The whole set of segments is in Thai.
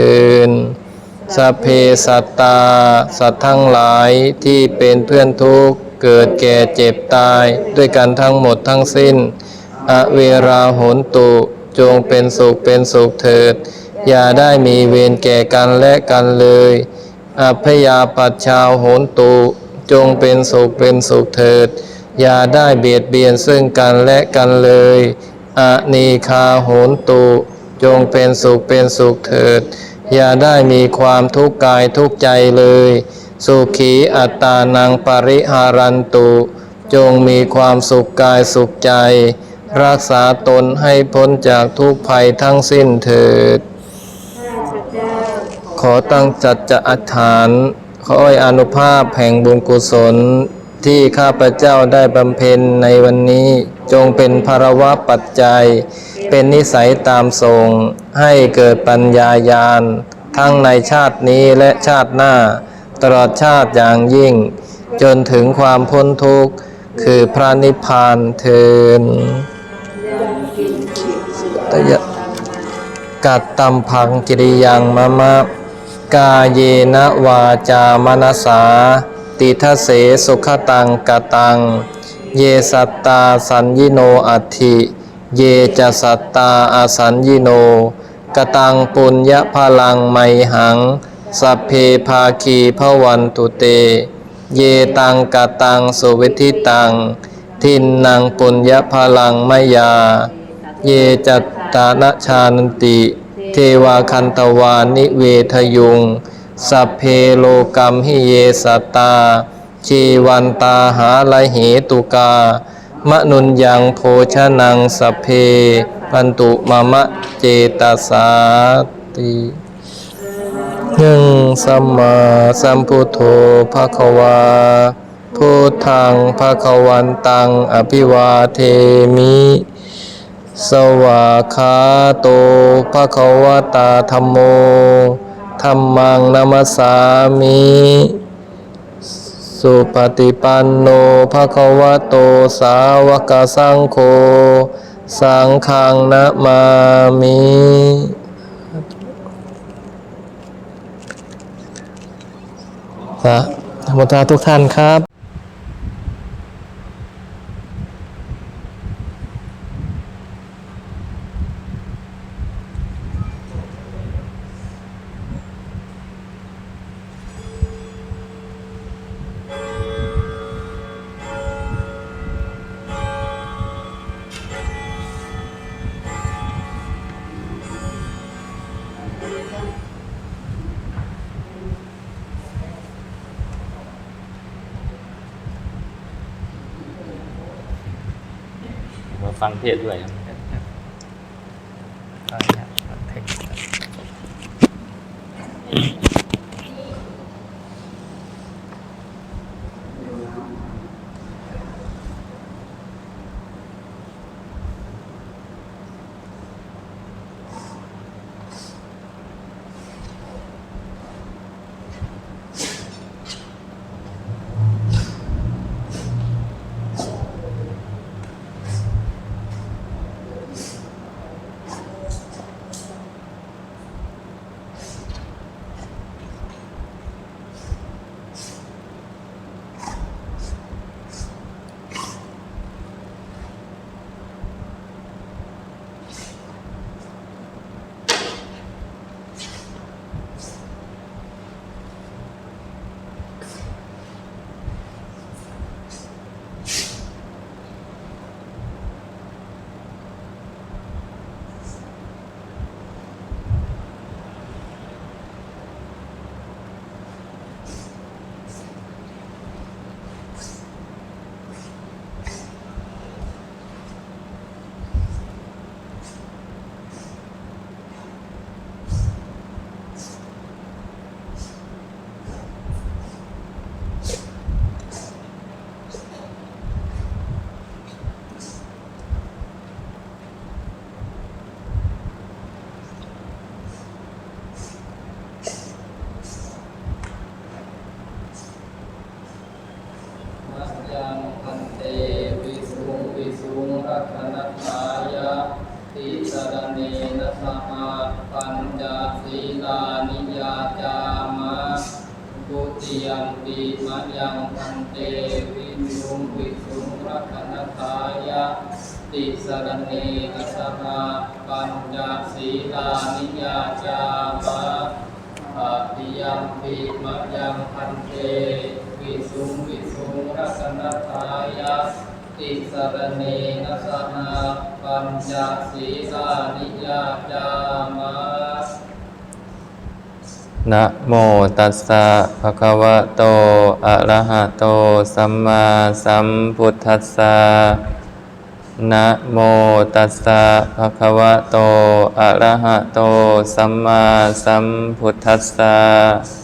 เทินสัพเพสัตตา สัตว์ทั้งหลายที่เป็นเพื่อนทุกข์ เกิดแก่เจ็บตาย ด้วยกันทั้งหมดทั้งสิ้น อเวราโหนตุ จงเป็นสุขเป็นสุขเถิด อย่าได้มีเวรแก่กันและกันเลย อัพยาปัชชาโหนตุ จงเป็นสุขเป็นสุขเถิด อย่าได้เบียดเบียนซึ่งกันและกันเลย อนีคาโหนตุ จงเป็นสุขเป็นสุขเถิด อย่าได้มีความทุกข์กายทุกข์ใจเลย สุขีอัตตานังปริหารันตุ จงมีความสุขกายสุขใจ รักษาตนให้พ้นจากทุกภัยทั้งสิ้นเถิด ขอตั้งจัดจะอธิษฐานขอให้อานุภาพแห่งบุญกุศลที่ข้าพเจ้าได้บำเพ็ญในวันนี้ จงเป็นภารวะปัจจัย เป็นนิสัยตามทรง ให้เกิดปัญญายาณ ทั้งในชาตินี้และชาติหน้า ตลอดชาติอย่างยิ่ง จนถึงความพ้นทุกข์ คือพระนิพพานเทินตยะกัตตัมพังกิริยังมะมะ กาเยนะวาจามนสา ติทเสสุขตังกตัง เยสัตตาสัญญิโนอัตถิ เยจะสัตตาอาสัญญิโน กตังปุญญพลังไมหัง สัพเพภาคีพวันตุเต เยตังกตังสุวิธิตัง ทินนางปุญญพลังไมยา เยจัตตานชานนติ เทวาคันตวานิเวทยุง สัพเพโลกัมหิเยสัตตา ชีวันตาหาไลเหตุกามะนุนยังโภชนังสเพ พันตุมะมะเจตาสาติหนึ่งสัมมาสัมพุทโธภะคะวาพุทธังภะคะวันตัง อภิวาเทมิ สวาคาโตภะคะวตาธรรมโมธรรมังนัมสามิ สุปฏิปันโนภะคะวะโตสาวกสังโฆสังฆังนะมามิสาธุทาทุกท่านครับ ฟังเทศด้วยครับ นะสหปัญจศีลานิยาจามะกุติยัมปิมะยังพันเตวินุงวิสุงรักนตายะติสรณีนกัสหปัญจศีลานิยาจามะปฏิยัมปิมะยังพันเตวิสุงวิสุงรักนตายะ ติสรณเนกสหะปัญจศีลานิยาจามะนะโมตัสสะภะคะวะโต อะระหะโต สัมมาสัมพุทธัสสะนะโมตัสสะภะคะวะโต อะระหะโต สัมมาสัมพุทธัสสะ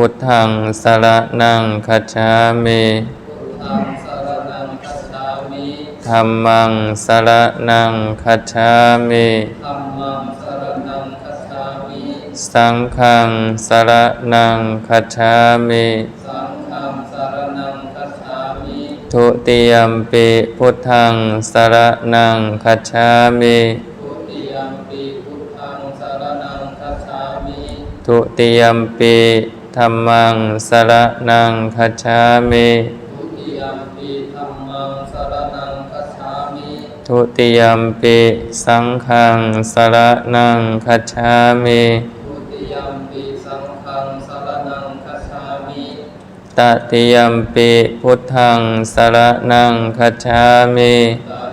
พุทธังสรนังคัจฉามิพุทธังสรณังคัจฉามิธัมมังสรนังคัจฉามิธัมมังสรณังคัจฉามิสังฆังสรนังคัจฉามิสังฆังสรณังคัจฉามิทุติยมปิพุทธังสรนังคัจฉามิทุติยมปีพุท ธังสรณังคัจฉามิทุติยมปิธัมมังสรนังคัจฉามิทุติยมปีธัมมังสรณังคัจฉามิทุติยมปิสังฆังสรนังคัจฉามิทุติยมปีสังฆังสรณังคัจฉามิตติยมปิพุทธังสรนังคัจฉามิต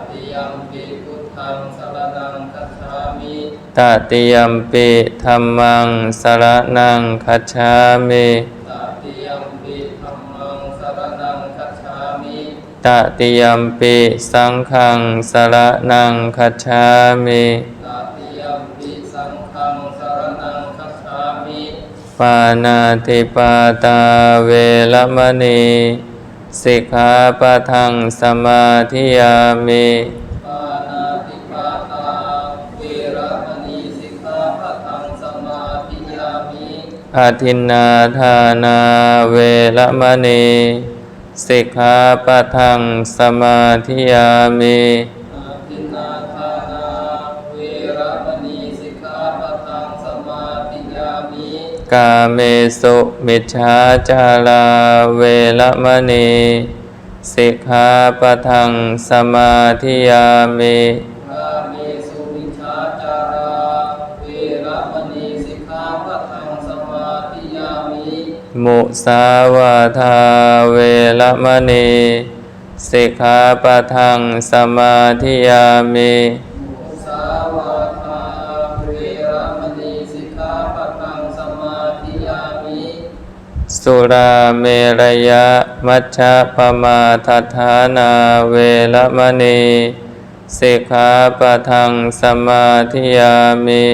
ตติยมปิธัมมังสรนังคัจฉามิตติยมปีธัมมังสรณังคัจฉามิตติยมปิสังฆังสรนังคัจฉามิตติยมปีสังฆังสรณังคัจฉามิปานาติปาตาเวรมณีสิกขาปะทังสมาธิยามิาธิยามิอาทินนาทานาเวระมณีสิกขาปะทังสมาธิยามิกาเมสุมิจฉาจาราเวรมณีสิกขาปะทังสมาธิยามิกาเม มุสาวาทาเวรมณีสิกขาปะทังสมาธิยามิมุสาวาทาเวระมณีสิกขาปะทังสมาธิยามิสุราเมรยะมัชฌะปมาทัฏฐานาเวรมณีสิกขาปะทังสมาธิยามิ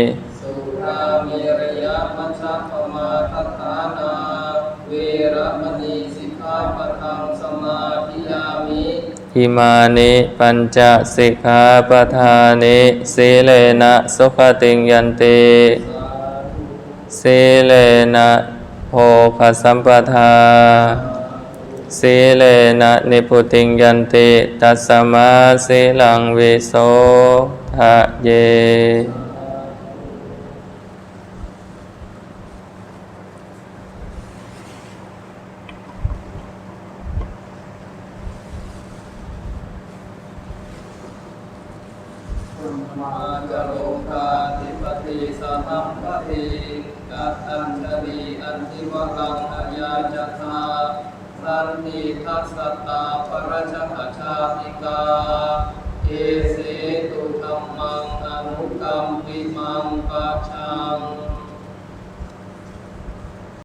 อิมานิปัญจสิกขาปทานิสีเลนะสุขติงยันติสีเลนะโภคสัมปทาสีเลนะนิพุติงยันติ ตัสสมาสีลังวิโสทะเย เอกตันดรีอันติวกังขยาจตาสันติทัสตาปรชกชาติกาเอเสตุธรรมังอนุกรรมปิมังปัจฉัง